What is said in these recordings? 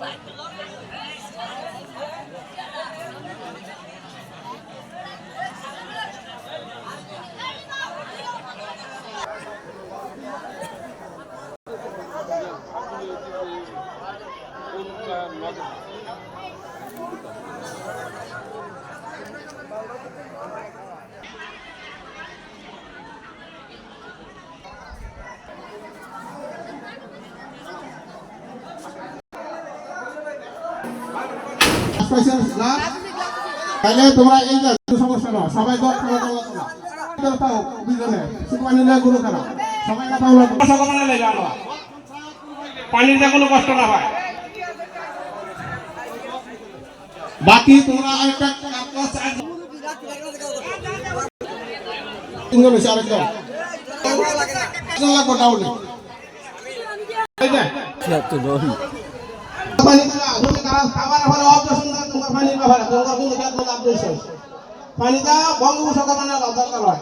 পাইছেন না তাহলে তোমরা এই যে কোনো সমস্যা না সবাই দল খেলা দল তোলা তাও দুজনে সুপানি নিয়ে গুরু খেলা। সবাই কথা বলো সকালে লেগে আমরা পানিতে কোনো কষ্ট না হয়। বাকি তোমরা আরেকটা তিনজন হয়েছে আরেকজন। একজন লাগবো ডাউনে। এই যে। পানি পানিটা বঙ্গোপসাগর মানে দরকার হয়।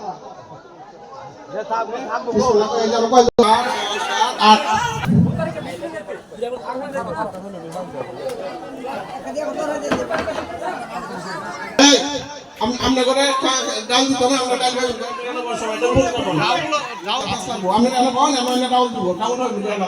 আমরা করে ডাল দিতে হবে আমরা ডাল খাই। আমি ডাল না দিব দিছি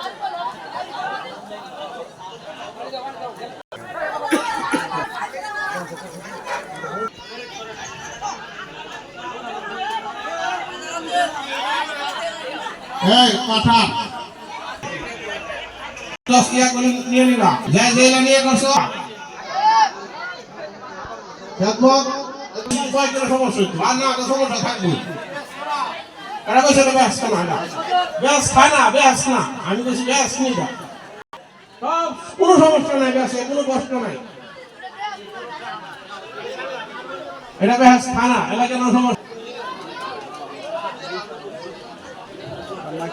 এই পাঠা দশ করে নিয়ে নিবা। যাই যাই নিয়ে করছ? খেদমত কয় সমস্যা আর না তো সমস্যা থাকবে এরা কইছে না ব্যাস না না ব্যাস খায় না ব্যাস না। আমি কইছি ব্যাস নিবা সব কোনো সমস্যা নাই ব্যাসে কোনো কষ্ট নাই। এটা ব্যাস খানা এটা কেন সমস্যা?